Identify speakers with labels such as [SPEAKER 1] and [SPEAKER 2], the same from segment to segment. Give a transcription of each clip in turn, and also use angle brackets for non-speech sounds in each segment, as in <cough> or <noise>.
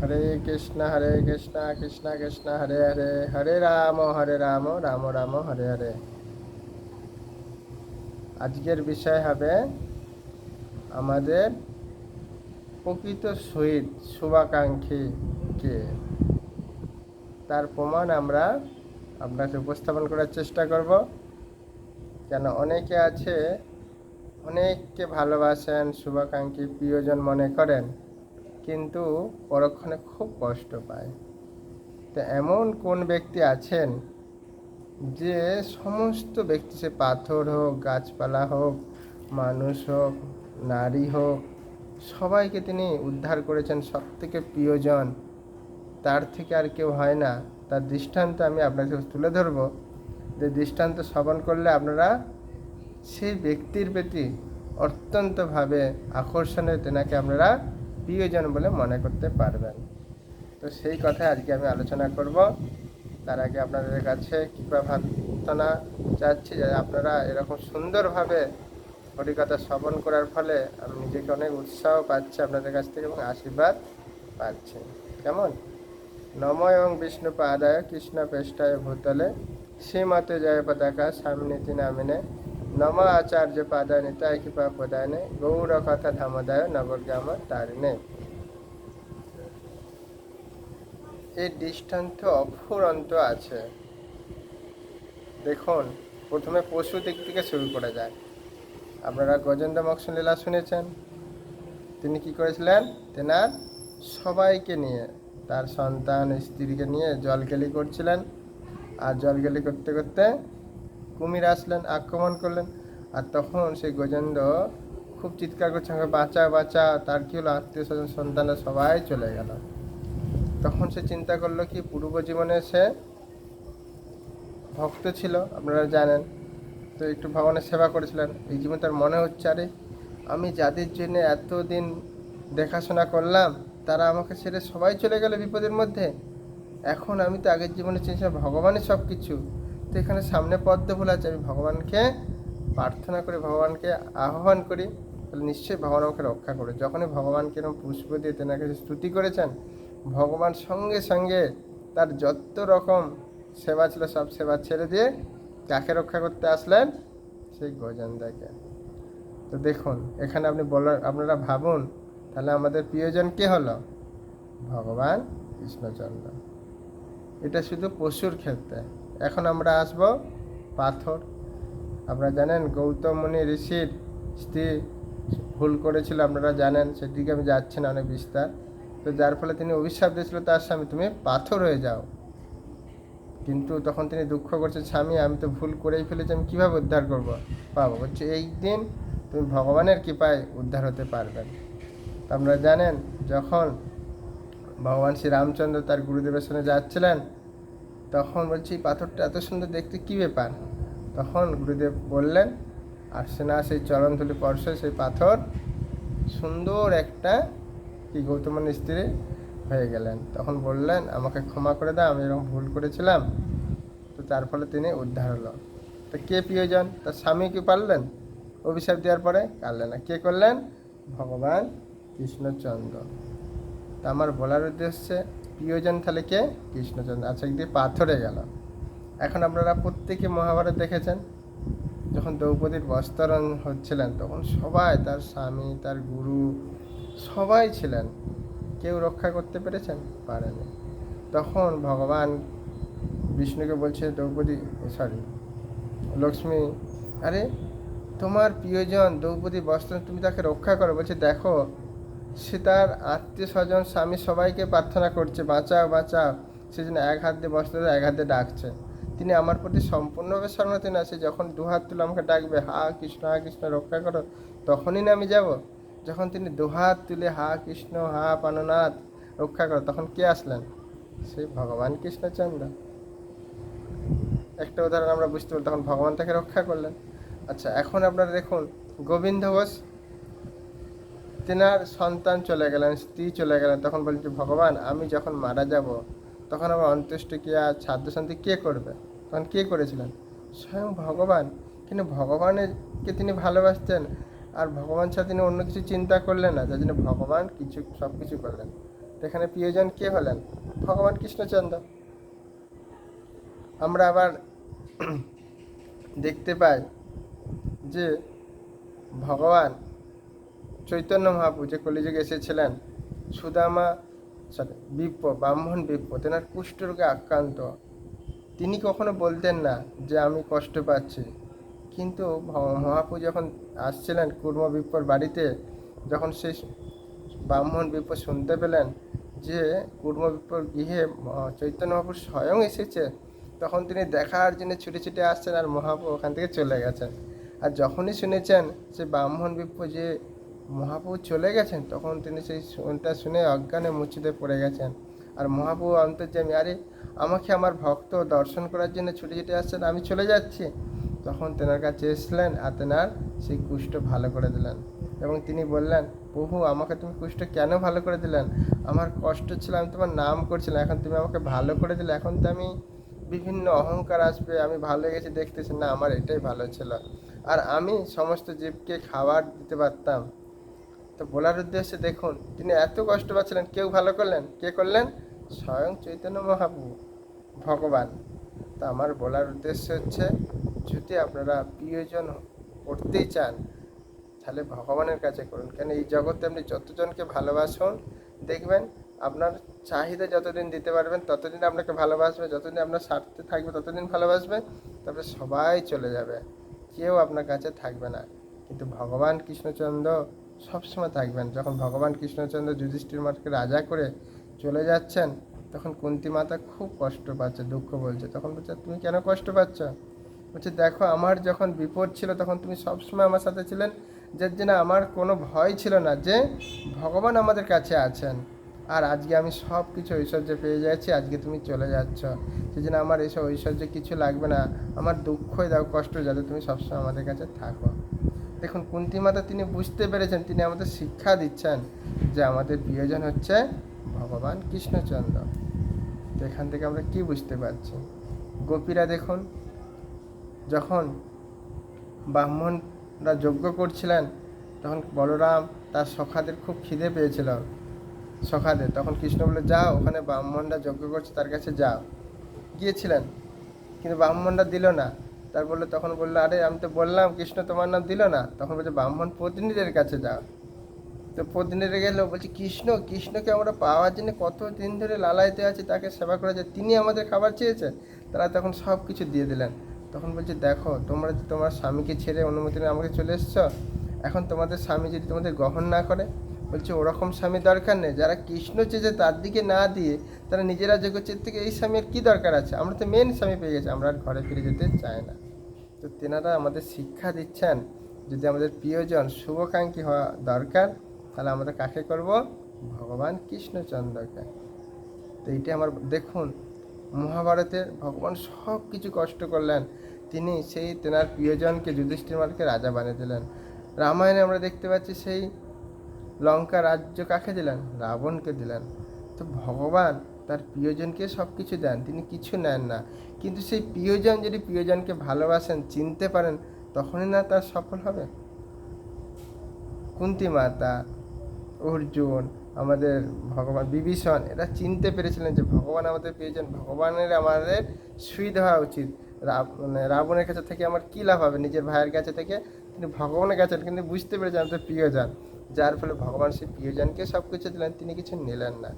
[SPEAKER 1] হরে কৃষ্ণ হরে কৃষ্ণ কৃষ্ণ কৃষ্ণ হরে হরে হরে রাম হরে রাম রাম রাম হরে হরে আজকের বিষয় হবে আমাদের প্রকৃত শহীদ শুভাকাঙ্ক্ষী কে তার প্রমাণ আমরা আপনাকে উপস্থাপন করার চেষ্টা করব কেন অনেকে আছে অনেককে ভালোবাসেন শুভাকাঙ্ক্ষী প্রিয়জন মনে করেন কিন্তু পরক্ষণে খুব কষ্ট পায় তো এমন কোন ব্যক্তি আছেন যে সমস্ত ব্যক্তি সে পাথর হোক গাছপালা হোক মানুষ হোক নারী হোক সবাইকে তিনি উদ্ধার করেছেন সব থেকে প্রিয়জন তার থেকে আর কেউ হয় না তার দৃষ্টান্ত আমি আপনাকে তুলে ধরব যে দৃষ্টান্ত শ্রবণ করলে আপনারা সেই ব্যক্তির প্রতি অত্যন্তভাবে আকর্ষণে তেনাকে আপনারা প্রিয়জন বলে মনে করতে পারবেন তো সেই কথা আজকে আমি আলোচনা করব তার আগে আপনাদের কাছে কৃপা প্রার্থনা চাচ্ছি যে আপনারা এরকম সুন্দরভাবে হরিকথা শ্রবণ করার ফলে আমি নিজেকে অনেক উৎসাহ পাচ্ছি আপনাদের কাছ থেকে এবং আশীর্বাদ পাচ্ছি কেমন নম এবং বিষ্ণু পাদায় কৃষ্ণ পেষ্টায় ভূতলে শ্রীমতে জয় পতাকা সামনীতি নামিনে নম আচার্য পাদানিতায় কৃপা প্রদানে গৌর কথা ধামদায় নবগ্রাম তারিণে এই দৃষ্টান্ত অফুরন্ত আছে দেখুন প্রথমে পশু দিক থেকে শুরু করা যায় আপনারা গজেন্দ্র মক্সন লীলা শুনেছেন তিনি কি করেছিলেন তেনার সবাইকে নিয়ে তার সন্তান স্ত্রীকে নিয়ে জলকেলি করছিলেন আর জলকেলি করতে করতে কুমির আসলেন আক্রমণ করলেন আর তখন সেই গজেন্দ্র খুব চিৎকার করছে আমাকে বাঁচা বাঁচা তার কি হলো আত্মীয় স্বজন সন্তানরা সবাই চলে গেল তখন সে চিন্তা করলো কি পূর্ব জীবনে সে ভক্ত ছিল আপনারা জানেন তো একটু ভগবানের সেবা করেছিলেন এই জীবন তার মনে হচ্ছে আরে আমি যাদের জন্য এতদিন দেখাশোনা করলাম তারা আমাকে ছেড়ে সবাই চলে গেল বিপদের মধ্যে এখন আমি তো আগের জীবনে চেয়েছিলাম ভগবানের সব কিছু তো এখানে সামনে পদ্ম ফুল আছে আমি ভগবানকে প্রার্থনা করি ভগবানকে আহ্বান করি তাহলে নিশ্চয়ই ভগবান আমাকে রক্ষা করে যখনই ভগবানকে এরকম পুষ্প দিয়ে তেনাকে স্তুতি করেছেন ভগবান সঙ্গে সঙ্গে তার যত রকম সেবা ছিল সব সেবা ছেড়ে দিয়ে কাকে রক্ষা করতে আসলেন সেই গজানদাকে তো দেখুন এখানে আপনি বলার আপনারা ভাবুন তাহলে আমাদের প্রিয়জন কে হলো ভগবান কৃষ্ণচন্দ্র এটা শুধু পশুর ক্ষেত্রে এখন আমরা আসব পাথর আপনারা জানেন গৌতম মুনি ঋষির স্ত্রী ভুল করেছিল আপনারা জানেন সেদিকে আমি যাচ্ছি না অনেক বিস্তার তো যার ফলে তিনি অভিশাপ দিয়েছিল তার স্বামী তুমি পাথর হয়ে যাও কিন্তু তখন তিনি দুঃখ করছে স্বামী আমি তো ভুল করেই ফেলেছি আমি কীভাবে উদ্ধার করব পাবো বলছে এই দিন তুমি ভগবানের কৃপায় উদ্ধার হতে পারবেন আপনারা জানেন যখন ভগবান শ্রী রামচন্দ্র তার গুরুদেবের সঙ্গে যাচ্ছিলেন তখন বলছি পাথরটা এত সুন্দর দেখতে কী ব্যাপার তখন গুরুদেব বললেন না সেই চরণতুলি পরশে সেই পাথর সুন্দর একটা কি গৌতমের স্ত্রী হয়ে গেলেন তখন বললেন আমাকে ক্ষমা করে দাও আমি এরকম ভুল করেছিলাম তো তার ফলে তিনি উদ্ধার হলো তো কে প্রিয়জন তার স্বামী কি পারলেন অভিশাপ দেওয়ার পরে পারলেন না কে করলেন ভগবান কৃষ্ণচন্দ্র তা আমার বলার উদ্দেশ্যে প্রিয়জন তাহলে কে কৃষ্ণচন্দ্র আচ্ছা একদিকে পাথরে গেল এখন আপনারা প্রত্যেকে মহাভারত দেখেছেন যখন দ্রৌপদীর বস্তরণ হচ্ছিলেন তখন সবাই তার স্বামী তার গুরু সবাই ছিলেন কেউ রক্ষা করতে পেরেছেন পারেনি তখন ভগবান বিষ্ণুকে বলছে দ্রৌপদী সরি লক্ষ্মী আরে তোমার প্রিয়জন দ্রৌপদী বস্ত্র তুমি তাকে রক্ষা করো বলছে দেখো সে তার আত্মীয় স্বজন স্বামী সবাইকে প্রার্থনা করছে বাঁচাও বাঁচাও যেন এক হাত দিয়ে বস্ত্র এক হাত দিয়ে ডাকছে তিনি আমার প্রতি সম্পূর্ণভাবে না আছে যখন দুহাত তুলে আমাকে ডাকবে হা কৃষ্ণ হা কৃষ্ণ রক্ষা করো তখনই না আমি যাব যখন তিনি দুহাত তুলে হা কৃষ্ণ হা পাননাথ রক্ষা করো তখন কে আসলেন সেই ভগবান কৃষ্ণচন্দ্র একটা উদাহরণ আমরা বুঝতে পারি তখন ভগবান তাকে রক্ষা করলেন আচ্ছা এখন আপনারা দেখুন গোবিন্দ ঘোষ তেনার সন্তান চলে গেলেন স্ত্রী চলে গেলেন তখন বলেন যে ভগবান আমি যখন মারা যাব তখন আমার অন্ত্যেষ্ট অন্ত্যেষ্টিক্রিয়া শান্তি কে করবে তখন কে করেছিলেন স্বয়ং ভগবান কিন্তু ভগবানেরকে তিনি ভালোবাসতেন আর ভগবান ছাড়া তিনি অন্য কিছু চিন্তা করলেন না যার জন্য ভগবান কিছু সব কিছু করলেন এখানে প্রিয়জন কে হলেন ভগবান কৃষ্ণচন্দ্র আমরা আবার <clears throat> দেখতে পাই যে ভগবান চৈতন্য মহাপ্রু যে কলিযুগে এসেছিলেন সুদামা সরি বিপ্প ব্রাহ্মণ বিপ্প তেনার কুষ্ঠরোগে আক্রান্ত তিনি কখনো বলতেন না যে আমি কষ্ট পাচ্ছি কিন্তু মহাপ্রু যখন আসছিলেন কুর্ম বিপ্পর বাড়িতে যখন সেই ব্রাহ্মণ বিপ্প শুনতে পেলেন যে কুর্ম বিপ্পর গৃহে চৈতন্য মহাপ্রু স্বয়ং এসেছে তখন তিনি দেখার জন্য ছুটে ছুটে আসছেন আর মহাপ্রু ওখান থেকে চলে গেছেন আর যখনই শুনেছেন সে ব্রাহ্মণ বিপ্প যে মহাপু চলে গেছেন তখন তিনি সেই শুনটা শুনে অজ্ঞানে মুচিতে পড়ে গেছেন আর মহাপ্রভু অন্তর্যামী আরে আমাকে আমার ভক্ত দর্শন করার জন্য ছুটে যেতে আসছেন আমি চলে যাচ্ছি তখন তেনার কাছে এসলেন আর তেনার সেই কুষ্ঠ ভালো করে দিলেন এবং তিনি বললেন প্রভু আমাকে তুমি কুষ্ঠ কেন ভালো করে দিলেন আমার কষ্ট ছিল আমি তোমার নাম করছিলাম এখন তুমি আমাকে ভালো করে দিলে এখন তো আমি বিভিন্ন অহংকার আসবে আমি ভালো গেছি দেখতেছি না আমার এটাই ভালো ছিল আর আমি সমস্ত জীবকে খাবার দিতে পারতাম তো বলার উদ্দেশ্যে দেখুন তিনি এত কষ্ট পাচ্ছিলেন কেউ ভালো করলেন কে করলেন স্বয়ং চৈতন্য মহাপ্রভু ভগবান তো আমার বলার উদ্দেশ্য হচ্ছে যদি আপনারা প্রিয়জন করতেই চান তাহলে ভগবানের কাছে করুন কেন এই জগতে আপনি যতজনকে ভালোবাসুন দেখবেন আপনার চাহিদা যতদিন দিতে পারবেন ততদিন আপনাকে ভালোবাসবে যতদিন আপনার স্বার্থে থাকবে ততদিন ভালোবাসবে তারপরে সবাই চলে যাবে কেউ আপনার কাছে থাকবে না কিন্তু ভগবান কৃষ্ণচন্দ্র সবসময় থাকবেন যখন ভগবান কৃষ্ণচন্দ্র যুধিষ্ঠির মাঠকে রাজা করে চলে যাচ্ছেন তখন কুন্তি মাতা খুব কষ্ট পাচ্ছে দুঃখ বলছে তখন বলছে তুমি কেন কষ্ট পাচ্ছ বলছে দেখো আমার যখন বিপদ ছিল তখন তুমি সবসময় আমার সাথে ছিলেন যার জন্য আমার কোনো ভয় ছিল না যে ভগবান আমাদের কাছে আছেন আর আজকে আমি সব কিছু ঐশ্বর্য পেয়ে যাচ্ছি আজকে তুমি চলে যাচ্ছ সেই জন্য আমার এইসব ঐশ্বর্য কিছু লাগবে না আমার দুঃখই দাও কষ্ট যাতে তুমি সবসময় আমাদের কাছে থাকো দেখুন কুন্তিমাতা তিনি বুঝতে পেরেছেন তিনি আমাদের শিক্ষা দিচ্ছেন যে আমাদের প্রিয়জন হচ্ছে ভগবান কৃষ্ণচন্দ্র তো এখান থেকে আমরা কি বুঝতে পারছি গোপীরা দেখুন যখন ব্রাহ্মণরা যজ্ঞ করছিলেন তখন বলরাম তার সখাদের খুব খিদে পেয়েছিল সখাদের তখন কৃষ্ণ বলে যাও ওখানে ব্রাহ্মণরা যজ্ঞ করছে তার কাছে যাও গিয়েছিলেন কিন্তু ব্রাহ্মণরা দিল না তার বললো তখন বললো আরে আমি তো বললাম কৃষ্ণ তোমার নাম দিল না তখন বলছে ব্রাহ্মণ প্রতিনিধির কাছে যাও তো প্রতিনিধি গেল বলছি কৃষ্ণ কৃষ্ণকে আমরা পাওয়ার জন্য কত দিন ধরে লালাইতে আছি তাকে সেবা করা যায় তিনি আমাদের খাবার চেয়েছে তারা তখন সব কিছু দিয়ে দিলেন তখন বলছে দেখো তোমরা তোমার স্বামীকে ছেড়ে অনুমতি নিয়ে আমাকে চলে এসছো এখন তোমাদের স্বামী যদি তোমাদের গ্রহণ না করে বলছে ওরকম স্বামী দরকার নেই যারা কৃষ্ণ চেয়েছে তার দিকে না দিয়ে তারা নিজেরা যে করছে থেকে এই স্বামীর কী দরকার আছে আমরা তো মেন স্বামী পেয়ে গেছি আমরা আর ঘরে ফিরে যেতে চাই না তো তেনারা আমাদের শিক্ষা দিচ্ছেন যদি আমাদের প্রিয়জন শুভকাঙ্ক্ষী হওয়া দরকার তাহলে আমরা কাকে করব ভগবান কৃষ্ণচন্দ্রকে তো এটি আমার দেখুন মহাভারতে ভগবান সব কিছু কষ্ট করলেন তিনি সেই তেনার প্রিয়জনকে যুধিষ্ঠির মালকে রাজা বানিয়ে দিলেন রামায়ণে আমরা দেখতে পাচ্ছি সেই লঙ্কা রাজ্য কাকে দিলেন রাবণকে দিলেন তো ভগবান তার প্রিয়জনকে সব কিছু দেন তিনি কিছু নেন না কিন্তু সেই প্রিয়জন যদি প্রিয়জনকে ভালোবাসেন চিনতে পারেন তখনই না তার সফল হবে কুন্তি মাতা অর্জুন আমাদের ভগবান বিভীষণ এরা চিনতে পেরেছিলেন যে ভগবান আমাদের প্রিয়জন ভগবানের আমাদের সুই হওয়া উচিত মানে রাবণের কাছে থেকে আমার কী লাভ হবে নিজের ভাইয়ের কাছে থেকে তিনি ভগবানের কাছে কিন্তু বুঝতে পেরেছেন আমাদের প্রিয়জন যার ফলে ভগবান শ্রী প্রিয়জনকে সব কিছু দিলেন তিনি কিছু নিলেন না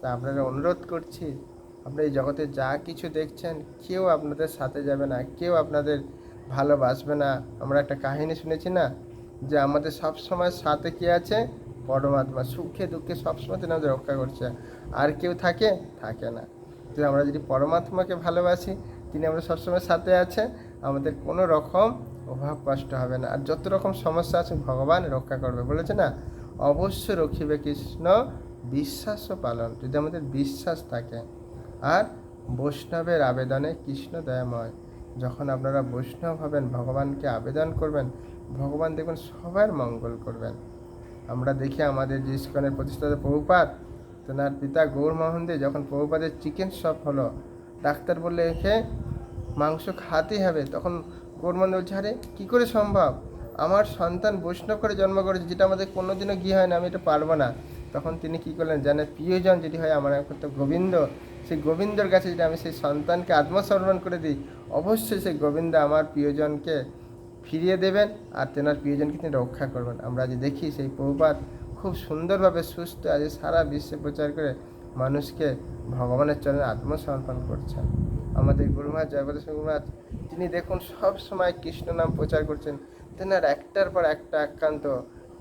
[SPEAKER 1] তা আপনারা অনুরোধ করছি আপনি এই জগতে যা কিছু দেখছেন কেউ আপনাদের সাথে যাবে না কেউ আপনাদের ভালোবাসবে না আমরা একটা কাহিনী শুনেছি না যে আমাদের সব সময় সাথে কে আছে পরমাত্মা সুখে দুঃখে সবসময় তিনি আমাদের রক্ষা করছে আর কেউ থাকে থাকে না তো আমরা যদি পরমাত্মাকে ভালোবাসি তিনি আমরা সবসময় সাথে আছে আমাদের কোনো রকম অভাব কষ্ট হবে না আর যত রকম সমস্যা আছে ভগবান রক্ষা করবে বলেছে না অবশ্য রক্ষিবে কৃষ্ণ বিশ্বাস পালন যদি আমাদের বিশ্বাস থাকে আর বৈষ্ণবের আবেদনে কৃষ্ণ দয়াময় যখন আপনারা বৈষ্ণব হবেন ভগবানকে আবেদন করবেন ভগবান দেখবেন সবার মঙ্গল করবেন আমরা দেখি আমাদের যে ইস্কনের প্রতিষ্ঠাতা প্রভুপাত তেনার পিতা গৌরমোহন দে যখন প্রভুপাদের চিকেন শপ হলো ডাক্তার বললে একে মাংস খাতেই হবে তখন কোরমান বলছে আরে কী করে সম্ভব আমার সন্তান বৈষ্ণব করে জন্ম করেছে যেটা আমাদের কোনোদিনও গিয়ে হয় না আমি এটা পারবো না তখন তিনি কী করলেন জানেন প্রিয়জন যেটি হয় আমার একমাত্র গোবিন্দ সেই গোবিন্দর কাছে যদি আমি সেই সন্তানকে আত্মসমর্পণ করে দিই অবশ্যই সেই গোবিন্দ আমার প্রিয়জনকে ফিরিয়ে দেবেন আর তেনার প্রিয়জনকে তিনি রক্ষা করবেন আমরা আজ দেখি সেই প্রভুপাত খুব সুন্দরভাবে সুস্থ আজ সারা বিশ্বে প্রচার করে মানুষকে ভগবানের চরণে আত্মসমর্পণ করছেন আমাদের গুরুমা জয়প্রদ গুরুনাথ তিনি দেখুন সব সময় কৃষ্ণ নাম প্রচার করছেন তেনার একটার পর একটা আক্রান্ত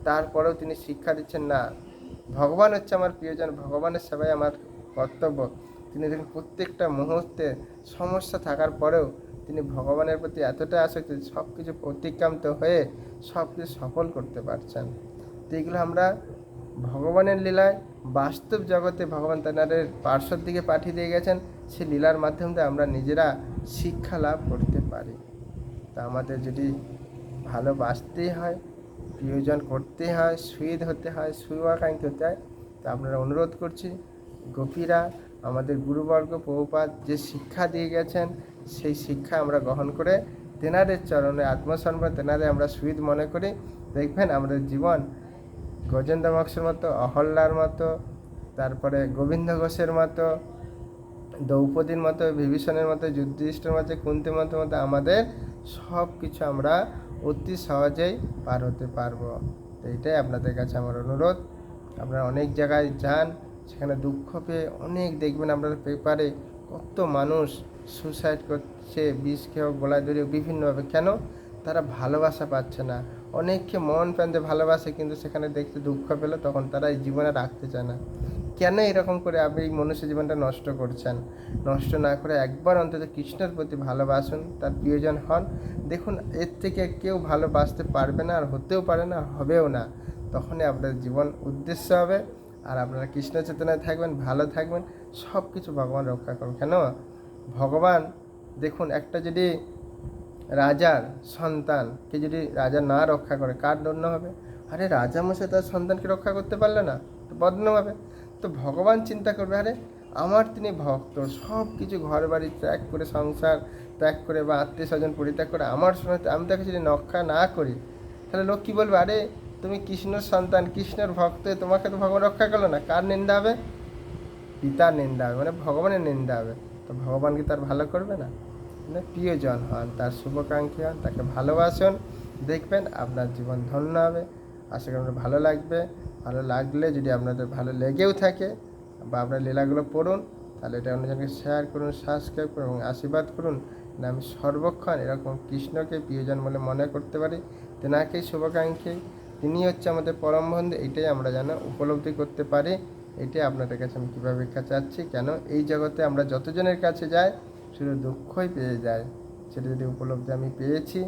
[SPEAKER 1] তারপরেও তিনি শিক্ষা দিচ্ছেন না ভগবান হচ্ছে আমার প্রিয়জন ভগবানের সেবাই আমার কর্তব্য তিনি দেখুন প্রত্যেকটা মুহূর্তে সমস্যা থাকার পরেও তিনি ভগবানের প্রতি এতটাই আসক্তি সব কিছু প্রতিক্রান্ত হয়ে সব কিছু সফল করতে পারছেন তো এগুলো আমরা ভগবানের লীলায় বাস্তব জগতে ভগবান তেনারের পার্শ্বর দিকে পাঠিয়ে দিয়ে গেছেন সে লীলার মাধ্যমে আমরা নিজেরা শিক্ষা লাভ করতে পারি তা আমাদের যদি ভালোবাসতে হয় প্রিয়জন করতে হয় সুয়েদ হতে হয় সুয়াকাঙ্ক্ষী হতে হয় তা আপনারা অনুরোধ করছি গোপীরা আমাদের গুরুবর্গ প্রভুপাত যে শিক্ষা দিয়ে গেছেন সেই শিক্ষা আমরা গ্রহণ করে তেনাদের চরণে আত্মসম্মান তেনাদের আমরা সুইদ মনে করি দেখবেন আমাদের জীবন গজেন্দ্র মক্সের মতো অহল্লার মতো তারপরে গোবিন্দ ঘোষের মতো দ্রৌপদীর মতো বিভীষণের মতো যুধিষ্ঠের মতো কুন্তির মতো মতো আমাদের সব কিছু আমরা অতি সহজেই পার হতে পারবো তো এটাই আপনাদের কাছে আমার অনুরোধ আপনারা অনেক জায়গায় যান সেখানে দুঃখ পেয়ে অনেক দেখবেন আপনারা পেপারে কত মানুষ সুসাইড করছে বিষ খেয়ে গলায় ধরে বিভিন্নভাবে কেন তারা ভালোবাসা পাচ্ছে না অনেককে মন প্রান্তে ভালোবাসে কিন্তু সেখানে দেখতে দুঃখ পেলে তখন তারা এই জীবনে রাখতে চায় না কেন এরকম করে আপনি এই মনুষ্য জীবনটা নষ্ট করছেন নষ্ট না করে একবার অন্তত কৃষ্ণের প্রতি ভালোবাসুন তার প্রিয়জন হন দেখুন এর থেকে কেউ ভালোবাসতে পারবে না আর হতেও পারে না হবেও না তখনই আপনার জীবন উদ্দেশ্য হবে আর আপনারা কৃষ্ণ চেতনায় থাকবেন ভালো থাকবেন সব কিছু ভগবান রক্ষা করুন কেন ভগবান দেখুন একটা যদি রাজার সন্তানকে যদি রাজা না রক্ষা করে কার দণ্ড হবে আরে রাজা মশাই তার সন্তানকে রক্ষা করতে পারলো না তো বদনাম হবে তো ভগবান চিন্তা করবে আরে আমার তিনি ভক্ত সব কিছু ঘর বাড়ি ত্যাগ করে সংসার ত্যাগ করে বা আত্মীয় স্বজন পরিত্যাগ করে আমার শোনাতে আমি তাকে যদি নক্ষা না করি তাহলে লোক কী বলবে আরে তুমি কৃষ্ণর সন্তান কৃষ্ণের ভক্ত তোমাকে তো ভগবান রক্ষা করলো না কার নিন্দা হবে পিতার নিন্দা হবে মানে ভগবানের নিন্দা হবে তো ভগবান কি তার ভালো করবে না মানে প্রিয়জন হন তার শুভাকাঙ্ক্ষী হন তাকে ভালোবাসুন দেখবেন আপনার জীবন ধন্য হবে আশা করি ভালো লাগবে ভালো লাগলে যদি আপনাদের ভালো লেগেও থাকে বা আপনার লীলাগুলো পড়ুন তাহলে এটা অন্যজনকে শেয়ার করুন সাবস্ক্রাইব করুন এবং আশীর্বাদ করুন আমি সর্বক্ষণ এরকম কৃষ্ণকে প্রিয়জন বলে মনে করতে পারি তেনাকেই শুভাকাঙ্ক্ষী তিনি হচ্ছে আমাদের পরম বন্ধু এটাই আমরা যেন উপলব্ধি করতে পারি এটাই আপনাদের কাছে আমি কীভাবে চাচ্ছি কেন এই জগতে আমরা যতজনের কাছে যাই শুধু দুঃখই পেয়ে যায় সেটা যদি উপলব্ধি আমি পেয়েছি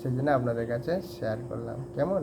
[SPEAKER 1] সেই জন্য আপনাদের কাছে শেয়ার করলাম কেমন